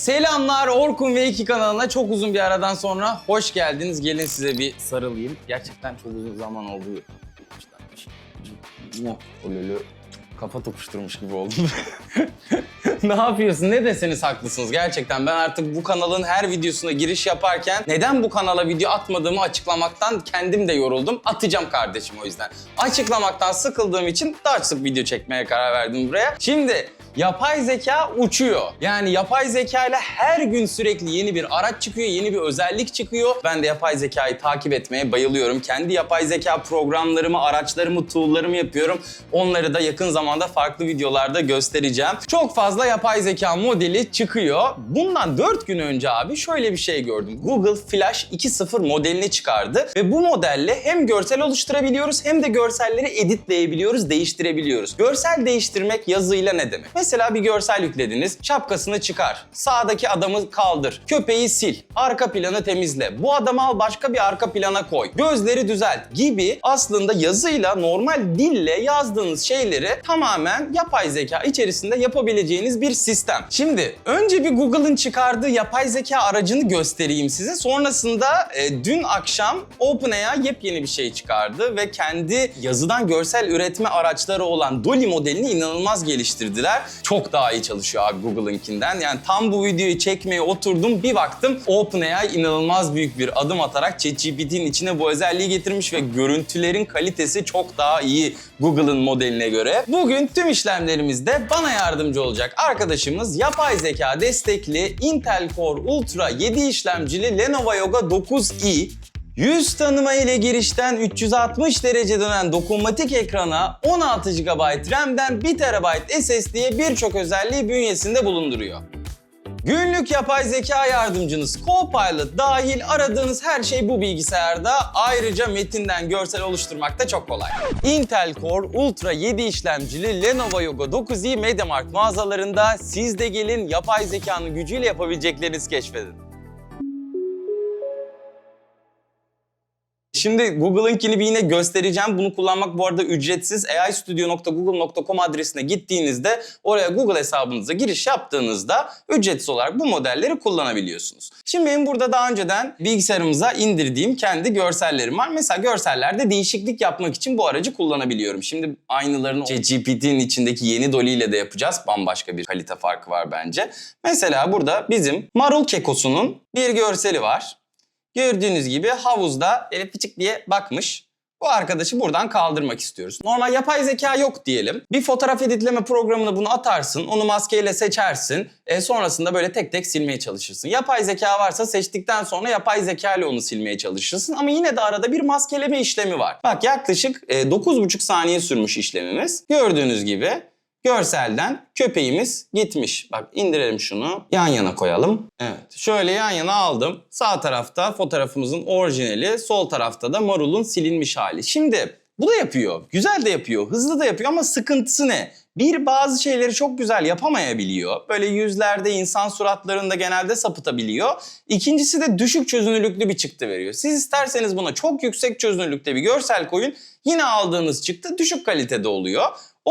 Selamlar Orkun ve İki kanalına çok uzun bir aradan sonra hoş geldiniz. Gelin size bir sarılayım. Gerçekten çok uzun zaman oldu. Olölü kafa tokuşturmuş gibi oldum. ne yapıyorsun? Ne deseniz haklısınız. Gerçekten ben artık bu kanalın her videosuna giriş yaparken neden bu kanala video atmadığımı açıklamaktan kendim de yoruldum. Atacağım kardeşim o yüzden. Açıklamaktan sıkıldığım için daha sık video çekmeye karar verdim buraya. Şimdi Yapay zeka uçuyor. Yani yapay zeka ile her gün sürekli yeni bir araç çıkıyor, yeni bir özellik çıkıyor. Ben de yapay zekayı takip etmeye bayılıyorum. Kendi yapay zeka programlarımı, araçlarımı, tool'larımı yapıyorum. Onları da yakın zamanda farklı videolarda göstereceğim. Çok fazla yapay zeka modeli çıkıyor. Bundan 4 gün önce abi şöyle bir şey gördüm. Google Flash 2.0 modelini çıkardı ve bu modelle hem görsel oluşturabiliyoruz hem de görselleri editleyebiliyoruz, değiştirebiliyoruz. Görsel değiştirmek yazıyla ne demek? Mesela bir görsel yüklediniz, şapkasını çıkar, sağdaki adamı kaldır, köpeği sil, arka planı temizle, bu adamı al başka bir arka plana koy, gözleri düzelt gibi aslında yazıyla normal dille yazdığınız şeyleri tamamen yapay zeka içerisinde yapabileceğiniz bir sistem. Şimdi önce bir Google'ın çıkardığı yapay zeka aracını göstereyim size. Sonrasında e, dün akşam OpenAI yepyeni bir şey çıkardı ve kendi yazıdan görsel üretme araçları olan Dolly modelini inanılmaz geliştirdiler. Çok daha iyi çalışıyor abi Google'ınkinden. Yani tam bu videoyu çekmeye oturdum bir baktım OpenAI inanılmaz büyük bir adım atarak ChatGPT'nin içine bu özelliği getirmiş ve görüntülerin kalitesi çok daha iyi Google'ın modeline göre. Bugün tüm işlemlerimizde bana yardımcı olacak arkadaşımız yapay zeka destekli Intel Core Ultra 7 işlemcili Lenovo Yoga 9i Yüz tanıma ile girişten 360 derece dönen dokunmatik ekrana 16 GB RAM'den 1 TB SSD'ye birçok özelliği bünyesinde bulunduruyor. Günlük yapay zeka yardımcınız Copilot dahil aradığınız her şey bu bilgisayarda. Ayrıca metinden görsel oluşturmak da çok kolay. Intel Core Ultra 7 işlemcili Lenovo Yoga 9i MediaMarkt mağazalarında siz de gelin yapay zekanın gücüyle yapabileceklerinizi keşfedin. Şimdi Google'ınkini bir yine göstereceğim. Bunu kullanmak bu arada ücretsiz. aistudio.google.com adresine gittiğinizde oraya Google hesabınıza giriş yaptığınızda ücretsiz olarak bu modelleri kullanabiliyorsunuz. Şimdi benim burada daha önceden bilgisayarımıza indirdiğim kendi görsellerim var. Mesela görsellerde değişiklik yapmak için bu aracı kullanabiliyorum. Şimdi aynılarını ChatGPT'nin içindeki yeni Dolly ile de yapacağız. Bambaşka bir kalite farkı var bence. Mesela burada bizim marul kekosunun bir görseli var. Gördüğünüz gibi havuzda böyle fıçık diye bakmış. Bu arkadaşı buradan kaldırmak istiyoruz. Normal yapay zeka yok diyelim. Bir fotoğraf editleme programına bunu atarsın, onu maskeyle seçersin. E, sonrasında böyle tek tek silmeye çalışırsın. Yapay zeka varsa seçtikten sonra yapay zeka ile onu silmeye çalışırsın. Ama yine de arada bir maskeleme işlemi var. Bak yaklaşık e, 9,5 saniye sürmüş işlemimiz. Gördüğünüz gibi görselden köpeğimiz gitmiş. Bak indirelim şunu. Yan yana koyalım. Evet. Şöyle yan yana aldım. Sağ tarafta fotoğrafımızın orijinali, sol tarafta da marulun silinmiş hali. Şimdi bu da yapıyor. Güzel de yapıyor. Hızlı da yapıyor ama sıkıntısı ne? Bir bazı şeyleri çok güzel yapamayabiliyor. Böyle yüzlerde insan suratlarında genelde sapıtabiliyor. İkincisi de düşük çözünürlüklü bir çıktı veriyor. Siz isterseniz buna çok yüksek çözünürlükte bir görsel koyun. Yine aldığınız çıktı düşük kalitede oluyor.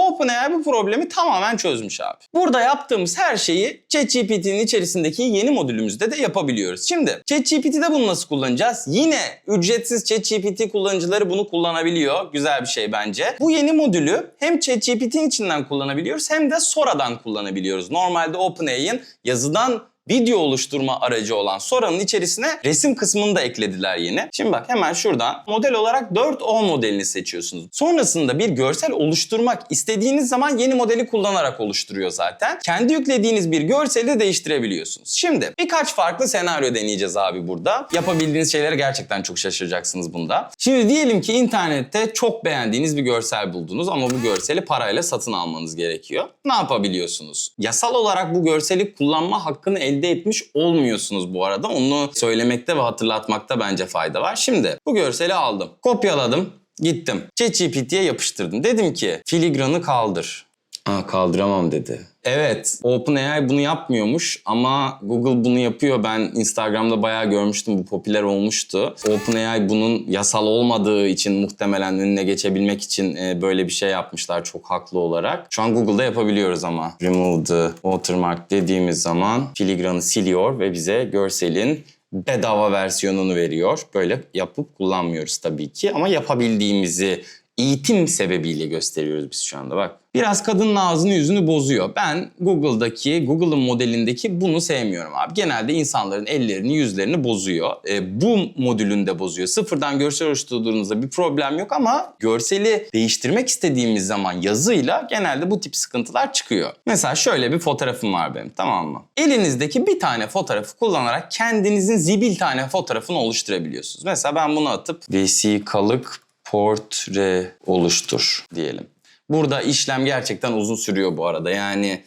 OpenAI bu problemi tamamen çözmüş abi. Burada yaptığımız her şeyi ChatGPT'nin içerisindeki yeni modülümüzde de yapabiliyoruz. Şimdi ChatGPT'de bunu nasıl kullanacağız? Yine ücretsiz ChatGPT kullanıcıları bunu kullanabiliyor. Güzel bir şey bence. Bu yeni modülü hem ChatGPT'nin içinden kullanabiliyoruz hem de Sora'dan kullanabiliyoruz. Normalde OpenAI'ın yazıdan video oluşturma aracı olan Sora'nın içerisine resim kısmını da eklediler yeni. Şimdi bak hemen şuradan model olarak 4O modelini seçiyorsunuz. Sonrasında bir görsel oluşturmak istediğiniz zaman yeni modeli kullanarak oluşturuyor zaten. Kendi yüklediğiniz bir görseli de değiştirebiliyorsunuz. Şimdi birkaç farklı senaryo deneyeceğiz abi burada. Yapabildiğiniz şeylere gerçekten çok şaşıracaksınız bunda. Şimdi diyelim ki internette çok beğendiğiniz bir görsel buldunuz ama bu görseli parayla satın almanız gerekiyor. Ne yapabiliyorsunuz? Yasal olarak bu görseli kullanma hakkını elde etmiş olmuyorsunuz bu arada. Onu söylemekte ve hatırlatmakta bence fayda var. Şimdi bu görseli aldım. Kopyaladım. Gittim. ChatGPT'ye yapıştırdım. Dedim ki filigranı kaldır. Ha kaldıramam dedi. Evet, OpenAI bunu yapmıyormuş ama Google bunu yapıyor. Ben Instagram'da bayağı görmüştüm, bu popüler olmuştu. OpenAI bunun yasal olmadığı için muhtemelen önüne geçebilmek için e, böyle bir şey yapmışlar çok haklı olarak. Şu an Google'da yapabiliyoruz ama. Remove the watermark dediğimiz zaman filigranı siliyor ve bize görselin bedava versiyonunu veriyor. Böyle yapıp kullanmıyoruz tabii ki ama yapabildiğimizi eğitim sebebiyle gösteriyoruz biz şu anda bak. Biraz kadının ağzını yüzünü bozuyor. Ben Google'daki, Google'ın modelindeki bunu sevmiyorum abi. Genelde insanların ellerini, yüzlerini bozuyor. E, bu modülünde bozuyor. Sıfırdan görsel oluşturduğunuzda bir problem yok ama görseli değiştirmek istediğimiz zaman yazıyla genelde bu tip sıkıntılar çıkıyor. Mesela şöyle bir fotoğrafım var benim tamam mı? Elinizdeki bir tane fotoğrafı kullanarak kendinizin zibil tane fotoğrafını oluşturabiliyorsunuz. Mesela ben bunu atıp vesikalık portre oluştur diyelim. Burada işlem gerçekten uzun sürüyor bu arada. Yani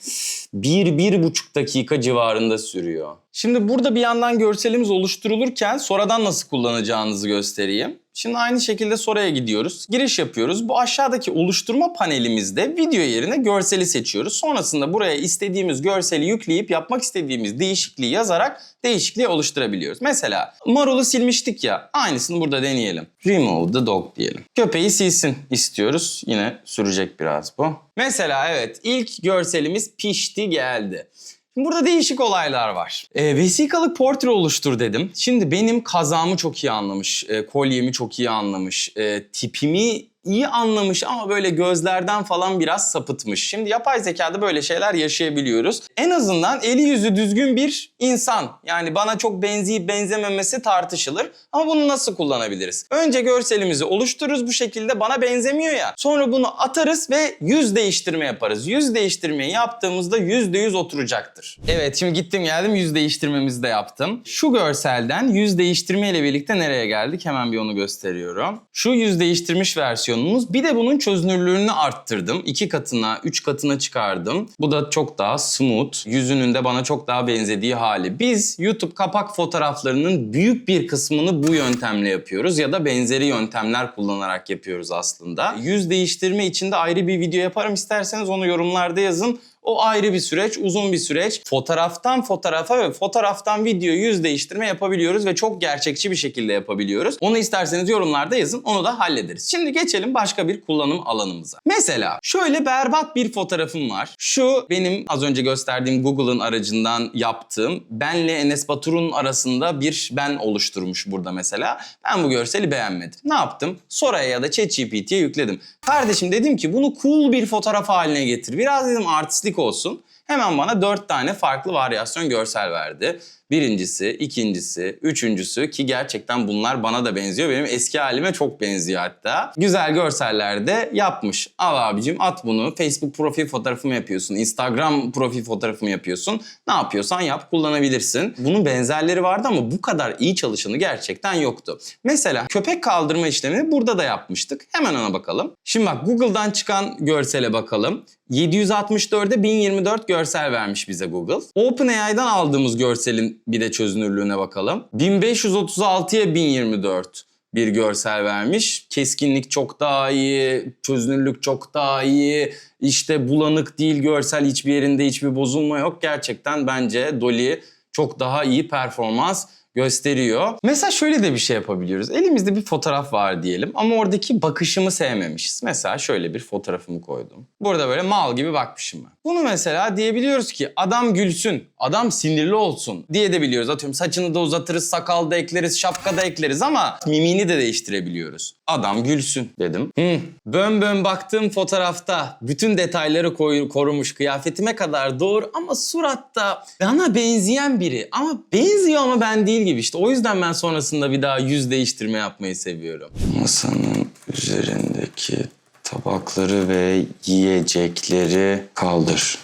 bir, bir buçuk dakika civarında sürüyor. Şimdi burada bir yandan görselimiz oluşturulurken sonradan nasıl kullanacağınızı göstereyim. Şimdi aynı şekilde sonraya gidiyoruz. Giriş yapıyoruz. Bu aşağıdaki oluşturma panelimizde video yerine görseli seçiyoruz. Sonrasında buraya istediğimiz görseli yükleyip yapmak istediğimiz değişikliği yazarak değişikliği oluşturabiliyoruz. Mesela marulu silmiştik ya. Aynısını burada deneyelim. Remove the dog diyelim. Köpeği silsin istiyoruz. Yine sürecek biraz bu. Mesela evet ilk görselimiz pişti geldi. Şimdi burada değişik olaylar var. E, vesikalık portre oluştur dedim. Şimdi benim kazağımı çok iyi anlamış, e, kolyemi çok iyi anlamış, e, tipimi iyi anlamış ama böyle gözlerden falan biraz sapıtmış. Şimdi yapay zekada böyle şeyler yaşayabiliyoruz. En azından eli yüzü düzgün bir insan. Yani bana çok benzeyip benzememesi tartışılır. Ama bunu nasıl kullanabiliriz? Önce görselimizi oluştururuz bu şekilde bana benzemiyor ya. Sonra bunu atarız ve yüz değiştirme yaparız. Yüz değiştirmeyi yaptığımızda yüzde yüz oturacaktır. Evet şimdi gittim geldim yüz değiştirmemizi de yaptım. Şu görselden yüz değiştirme ile birlikte nereye geldik? Hemen bir onu gösteriyorum. Şu yüz değiştirmiş versiyonumuz. Bir de bunun çözünürlüğünü arttırdım. iki katına, üç katına çıkardım. Bu da çok daha smooth. Yüzünün de bana çok daha benzediği hali. Biz YouTube kapak fotoğraflarının büyük bir kısmını bu yöntemle yapıyoruz ya da benzeri yöntemler kullanarak yapıyoruz aslında. Yüz değiştirme için de ayrı bir video yaparım. İsterseniz onu yorumlarda yazın. O ayrı bir süreç, uzun bir süreç. Fotoğraftan fotoğrafa ve fotoğraftan video yüz değiştirme yapabiliyoruz ve çok gerçekçi bir şekilde yapabiliyoruz. Onu isterseniz yorumlarda yazın, onu da hallederiz. Şimdi geçelim başka bir kullanım alanımıza. Mesela şöyle berbat bir fotoğrafım var. Şu benim az önce gösterdiğim Google'ın aracından yaptığım benle Enes Batur'un arasında bir ben oluşturmuş burada mesela. Ben bu görseli beğenmedim. Ne yaptım? Soraya ya da ChatGPT'ye yükledim. Kardeşim dedim ki bunu cool bir fotoğraf haline getir. Biraz dedim artistlik olsun. Hemen bana dört tane farklı varyasyon görsel verdi. Birincisi, ikincisi, üçüncüsü ki gerçekten bunlar bana da benziyor. Benim eski halime çok benziyor hatta. Güzel görseller de yapmış. Al abicim at bunu. Facebook profil fotoğrafı mı yapıyorsun? Instagram profil fotoğrafı mı yapıyorsun? Ne yapıyorsan yap kullanabilirsin. Bunun benzerleri vardı ama bu kadar iyi çalışanı gerçekten yoktu. Mesela köpek kaldırma işlemini burada da yapmıştık. Hemen ona bakalım. Şimdi bak Google'dan çıkan görsele bakalım. 764'e 1024 görsel vermiş bize Google. OpenAI'dan aldığımız görselin bir de çözünürlüğüne bakalım. 1536'ya 1024 bir görsel vermiş. Keskinlik çok daha iyi, çözünürlük çok daha iyi. İşte bulanık değil görsel hiçbir yerinde hiçbir bozulma yok. Gerçekten bence Dolly çok daha iyi performans gösteriyor. Mesela şöyle de bir şey yapabiliyoruz. Elimizde bir fotoğraf var diyelim ama oradaki bakışımı sevmemişiz. Mesela şöyle bir fotoğrafımı koydum. Burada böyle mal gibi bakmışım ben. Bunu mesela diyebiliyoruz ki adam gülsün, adam sinirli olsun diye de biliyoruz. Atıyorum saçını da uzatırız, sakal da ekleriz, şapka da ekleriz ama mimini de değiştirebiliyoruz. Adam gülsün dedim. Hı. Bön bön baktığım fotoğrafta bütün detayları koy- korumuş kıyafetime kadar doğru ama suratta bana benzeyen biri ama benziyor ama ben değil gibi işte. O yüzden ben sonrasında bir daha yüz değiştirme yapmayı seviyorum. Masanın üzerindeki tabakları ve yiyecekleri kaldır.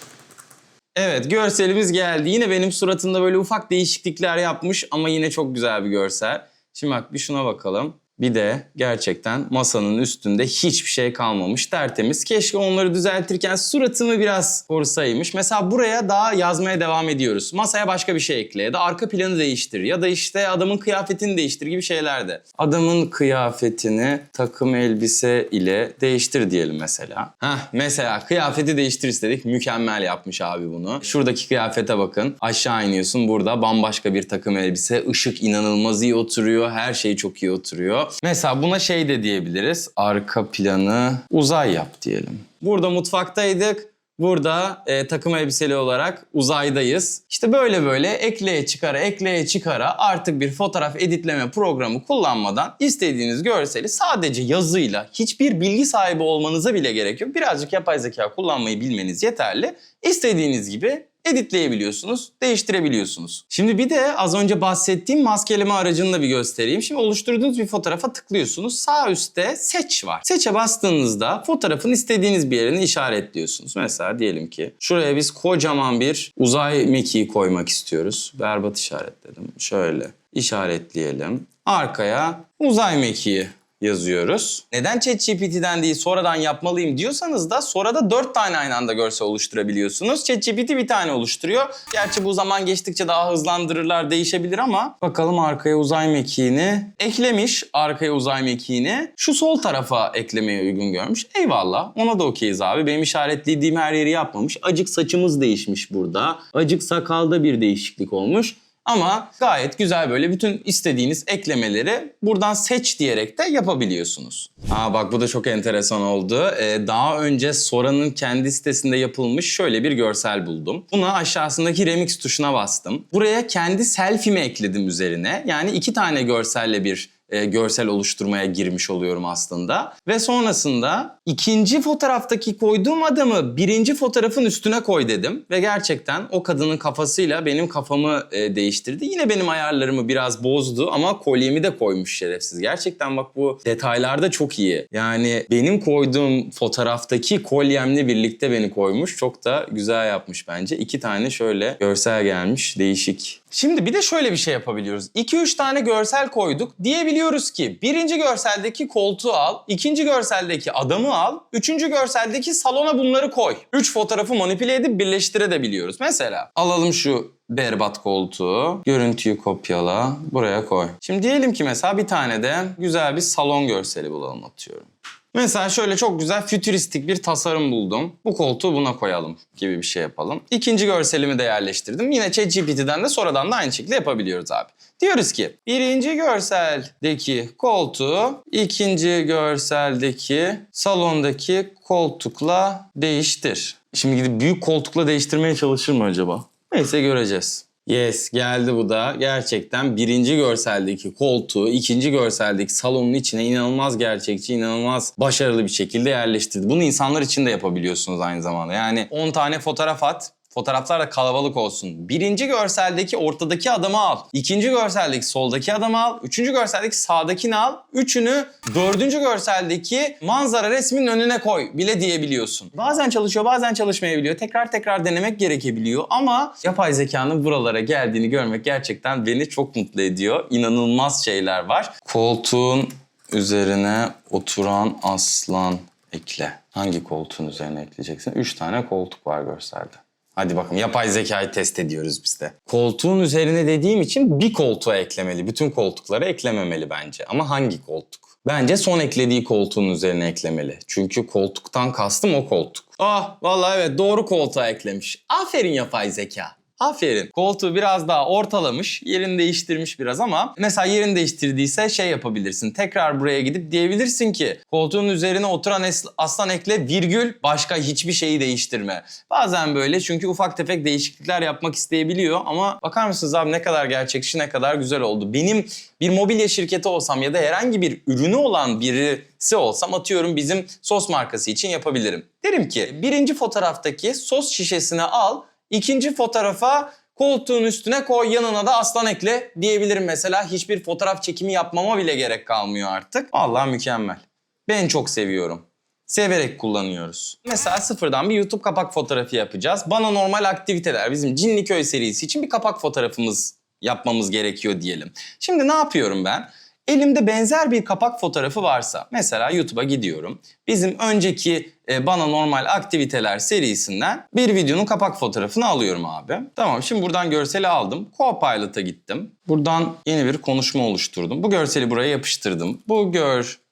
Evet görselimiz geldi. Yine benim suratımda böyle ufak değişiklikler yapmış ama yine çok güzel bir görsel. Şimdi bak bir şuna bakalım. Bir de gerçekten masanın üstünde hiçbir şey kalmamış tertemiz. Keşke onları düzeltirken suratımı biraz korusaymış. Mesela buraya daha yazmaya devam ediyoruz. Masaya başka bir şey ekle ya da arka planı değiştir ya da işte adamın kıyafetini değiştir gibi şeyler de. Adamın kıyafetini takım elbise ile değiştir diyelim mesela. Heh mesela kıyafeti değiştir istedik. Mükemmel yapmış abi bunu. Şuradaki kıyafete bakın. Aşağı iniyorsun burada bambaşka bir takım elbise. Işık inanılmaz iyi oturuyor. Her şey çok iyi oturuyor. Mesela buna şey de diyebiliriz. Arka planı uzay yap diyelim. Burada mutfaktaydık. Burada e, takım elbiseli olarak uzaydayız. İşte böyle böyle ekleye çıkara ekleye çıkara artık bir fotoğraf editleme programı kullanmadan istediğiniz görseli sadece yazıyla hiçbir bilgi sahibi olmanıza bile gerek yok. Birazcık yapay zeka kullanmayı bilmeniz yeterli. İstediğiniz gibi editleyebiliyorsunuz, değiştirebiliyorsunuz. Şimdi bir de az önce bahsettiğim maskeleme aracını da bir göstereyim. Şimdi oluşturduğunuz bir fotoğrafa tıklıyorsunuz. Sağ üstte seç var. Seçe bastığınızda fotoğrafın istediğiniz bir yerini işaretliyorsunuz. Mesela diyelim ki şuraya biz kocaman bir uzay mekiği koymak istiyoruz. Berbat işaretledim. Şöyle işaretleyelim. Arkaya uzay mekiği yazıyoruz. Neden ChatGPT'den değil sonradan yapmalıyım diyorsanız da sonra da 4 tane aynı anda görsel oluşturabiliyorsunuz. ChatGPT bir tane oluşturuyor. Gerçi bu zaman geçtikçe daha hızlandırırlar değişebilir ama bakalım arkaya uzay mekiğini eklemiş arkaya uzay mekiğini. Şu sol tarafa eklemeye uygun görmüş. Eyvallah ona da okeyiz abi. Benim işaretlediğim her yeri yapmamış. Acık saçımız değişmiş burada. Acık sakalda bir değişiklik olmuş. Ama gayet güzel böyle bütün istediğiniz eklemeleri buradan seç diyerek de yapabiliyorsunuz. Aa bak bu da çok enteresan oldu. Ee, daha önce Sora'nın kendi sitesinde yapılmış şöyle bir görsel buldum. Buna aşağısındaki remix tuşuna bastım. Buraya kendi selfie'mi ekledim üzerine. Yani iki tane görselle bir e, görsel oluşturmaya girmiş oluyorum aslında. Ve sonrasında ikinci fotoğraftaki koyduğum adamı birinci fotoğrafın üstüne koy dedim. Ve gerçekten o kadının kafasıyla benim kafamı e, değiştirdi. Yine benim ayarlarımı biraz bozdu ama kolyemi de koymuş şerefsiz. Gerçekten bak bu detaylarda çok iyi. Yani benim koyduğum fotoğraftaki kolyemle birlikte beni koymuş. Çok da güzel yapmış bence. İki tane şöyle görsel gelmiş. Değişik. Şimdi bir de şöyle bir şey yapabiliyoruz. 2-3 tane görsel koyduk. Diyebiliyoruz ki birinci görseldeki koltuğu al, ikinci görseldeki adamı al, üçüncü görseldeki salona bunları koy. Üç fotoğrafı manipüle edip birleştirebiliyoruz. Mesela alalım şu berbat koltuğu, görüntüyü kopyala, buraya koy. Şimdi diyelim ki mesela bir tane de güzel bir salon görseli bulalım atıyorum. Mesela şöyle çok güzel fütüristik bir tasarım buldum. Bu koltuğu buna koyalım gibi bir şey yapalım. İkinci görselimi de yerleştirdim. Yine ChatGPT'den de sonradan da aynı şekilde yapabiliyoruz abi. Diyoruz ki birinci görseldeki koltuğu ikinci görseldeki salondaki koltukla değiştir. Şimdi gidip büyük koltukla değiştirmeye çalışır mı acaba? Neyse göreceğiz. Yes geldi bu da. Gerçekten birinci görseldeki koltuğu ikinci görseldeki salonun içine inanılmaz gerçekçi, inanılmaz başarılı bir şekilde yerleştirdi. Bunu insanlar için de yapabiliyorsunuz aynı zamanda. Yani 10 tane fotoğraf at, Fotoğraflar da kalabalık olsun. Birinci görseldeki ortadaki adamı al. İkinci görseldeki soldaki adamı al. Üçüncü görseldeki sağdakini al. Üçünü dördüncü görseldeki manzara resminin önüne koy bile diyebiliyorsun. Bazen çalışıyor bazen çalışmayabiliyor. Tekrar tekrar denemek gerekebiliyor. Ama yapay zekanın buralara geldiğini görmek gerçekten beni çok mutlu ediyor. İnanılmaz şeyler var. Koltuğun üzerine oturan aslan ekle. Hangi koltuğun üzerine ekleyeceksin? Üç tane koltuk var görselde. Hadi bakalım yapay zekayı test ediyoruz biz de. Koltuğun üzerine dediğim için bir koltuğa eklemeli. Bütün koltuklara eklememeli bence. Ama hangi koltuk? Bence son eklediği koltuğun üzerine eklemeli. Çünkü koltuktan kastım o koltuk. Ah vallahi evet doğru koltuğa eklemiş. Aferin yapay zeka. Aferin. Koltuğu biraz daha ortalamış, yerini değiştirmiş biraz ama mesela yerini değiştirdiyse şey yapabilirsin. Tekrar buraya gidip diyebilirsin ki koltuğun üzerine oturan aslan ekle virgül başka hiçbir şeyi değiştirme. Bazen böyle çünkü ufak tefek değişiklikler yapmak isteyebiliyor ama bakar mısınız abi ne kadar gerçekçi ne kadar güzel oldu. Benim bir mobilya şirketi olsam ya da herhangi bir ürünü olan birisi olsam atıyorum bizim sos markası için yapabilirim. Derim ki birinci fotoğraftaki sos şişesini al İkinci fotoğrafa koltuğun üstüne koy yanına da aslan ekle diyebilirim mesela. Hiçbir fotoğraf çekimi yapmama bile gerek kalmıyor artık. Allah mükemmel. Ben çok seviyorum. Severek kullanıyoruz. Mesela sıfırdan bir YouTube kapak fotoğrafı yapacağız. Bana normal aktiviteler bizim Cinliköy serisi için bir kapak fotoğrafımız yapmamız gerekiyor diyelim. Şimdi ne yapıyorum ben? Elimde benzer bir kapak fotoğrafı varsa mesela YouTube'a gidiyorum. Bizim önceki e, bana normal aktiviteler serisinden bir videonun kapak fotoğrafını alıyorum abi. Tamam şimdi buradan görseli aldım. Copilot'a gittim. Buradan yeni bir konuşma oluşturdum. Bu görseli buraya yapıştırdım. Bu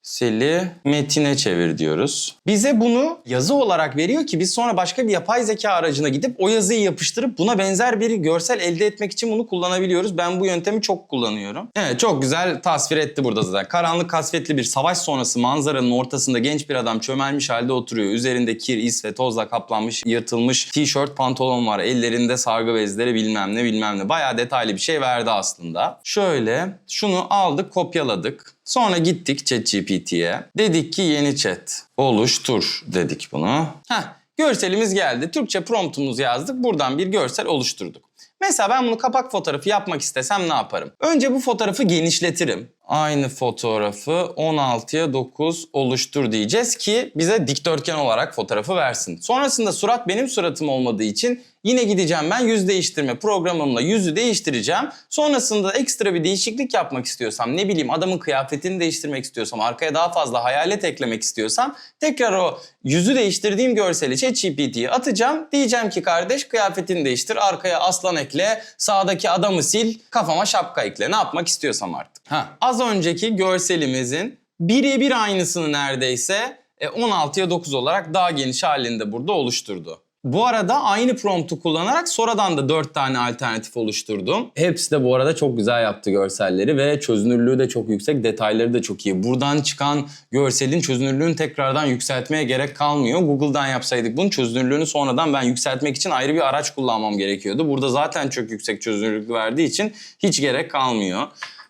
görseli metine çevir diyoruz. Bize bunu yazı olarak veriyor ki biz sonra başka bir yapay zeka aracına gidip o yazıyı yapıştırıp buna benzer bir görsel elde etmek için bunu kullanabiliyoruz. Ben bu yöntemi çok kullanıyorum. Evet çok güzel tasvir etti burada zaten. Karanlık kasvetli bir savaş sonrası manzaranın ortasında genç bir adam çömelmiş halde oturuyor. Üzerinde kir, is ve tozla kaplanmış, yırtılmış tişört, pantolon var. Ellerinde sargı bezleri bilmem ne bilmem ne. Bayağı detaylı bir şey verdi aslında. Şöyle şunu aldık kopyaladık. Sonra gittik ChatGPT'ye. Dedik ki yeni chat oluştur dedik bunu. Heh, görselimiz geldi. Türkçe promptumuzu yazdık. Buradan bir görsel oluşturduk. Mesela ben bunu kapak fotoğrafı yapmak istesem ne yaparım? Önce bu fotoğrafı genişletirim. Aynı fotoğrafı 16'ya 9 oluştur diyeceğiz ki bize dikdörtgen olarak fotoğrafı versin. Sonrasında surat benim suratım olmadığı için yine gideceğim ben yüz değiştirme programımla yüzü değiştireceğim. Sonrasında ekstra bir değişiklik yapmak istiyorsam ne bileyim adamın kıyafetini değiştirmek istiyorsam arkaya daha fazla hayalet eklemek istiyorsam tekrar o yüzü değiştirdiğim görseli ChatGPT'ye atacağım. Diyeceğim ki kardeş kıyafetini değiştir arkaya aslan ekle sağdaki adamı sil kafama şapka ekle ne yapmak istiyorsam artık. Ha, az önceki görselimizin birebir aynısını neredeyse e, 16'ya 9 olarak daha geniş halinde burada oluşturdu. Bu arada aynı promptu kullanarak sonradan da 4 tane alternatif oluşturdum. Hepsi de bu arada çok güzel yaptı görselleri ve çözünürlüğü de çok yüksek, detayları da çok iyi. Buradan çıkan görselin çözünürlüğünü tekrardan yükseltmeye gerek kalmıyor. Google'dan yapsaydık bunun çözünürlüğünü sonradan ben yükseltmek için ayrı bir araç kullanmam gerekiyordu. Burada zaten çok yüksek çözünürlük verdiği için hiç gerek kalmıyor.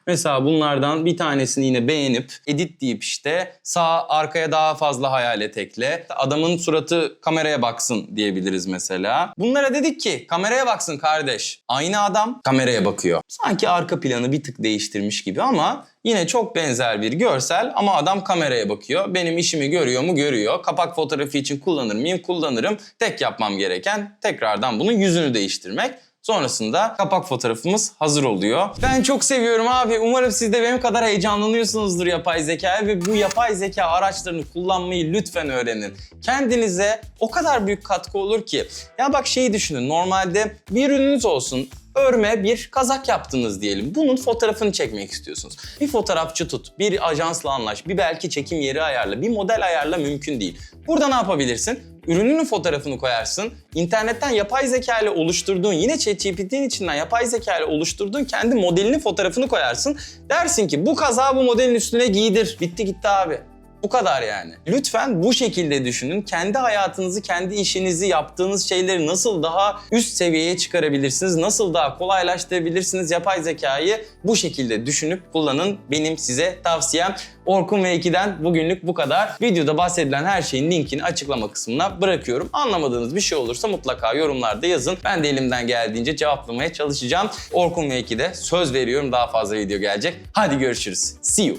Mesela bunlardan bir tanesini yine beğenip edit deyip işte sağ arkaya daha fazla hayalet ekle. Adamın suratı kameraya baksın diyebiliriz mesela. Bunlara dedik ki kameraya baksın kardeş. Aynı adam kameraya bakıyor. Sanki arka planı bir tık değiştirmiş gibi ama Yine çok benzer bir görsel ama adam kameraya bakıyor. Benim işimi görüyor mu? Görüyor. Kapak fotoğrafı için kullanır mıyım? Kullanırım. Tek yapmam gereken tekrardan bunun yüzünü değiştirmek. Sonrasında kapak fotoğrafımız hazır oluyor. Ben çok seviyorum abi. Umarım siz de benim kadar heyecanlanıyorsunuzdur yapay zekaya ve bu yapay zeka araçlarını kullanmayı lütfen öğrenin. Kendinize o kadar büyük katkı olur ki. Ya bak şeyi düşünün. Normalde bir ürününüz olsun örme bir kazak yaptınız diyelim. Bunun fotoğrafını çekmek istiyorsunuz. Bir fotoğrafçı tut, bir ajansla anlaş, bir belki çekim yeri ayarla, bir model ayarla mümkün değil. Burada ne yapabilirsin? Ürününün fotoğrafını koyarsın. İnternetten yapay zeka ile oluşturduğun, yine ChatGPT'nin içinden yapay zeka ile oluşturduğun kendi modelinin fotoğrafını koyarsın. Dersin ki bu kazağı bu modelin üstüne giydir. Bitti gitti abi. Bu kadar yani. Lütfen bu şekilde düşünün. Kendi hayatınızı, kendi işinizi, yaptığınız şeyleri nasıl daha üst seviyeye çıkarabilirsiniz? Nasıl daha kolaylaştırabilirsiniz? Yapay zekayı bu şekilde düşünüp kullanın. Benim size tavsiyem. Orkun ve 2'den bugünlük bu kadar. Videoda bahsedilen her şeyin linkini açıklama kısmına bırakıyorum. Anlamadığınız bir şey olursa mutlaka yorumlarda yazın. Ben de elimden geldiğince cevaplamaya çalışacağım. Orkun ve 2'de söz veriyorum daha fazla video gelecek. Hadi görüşürüz. See you.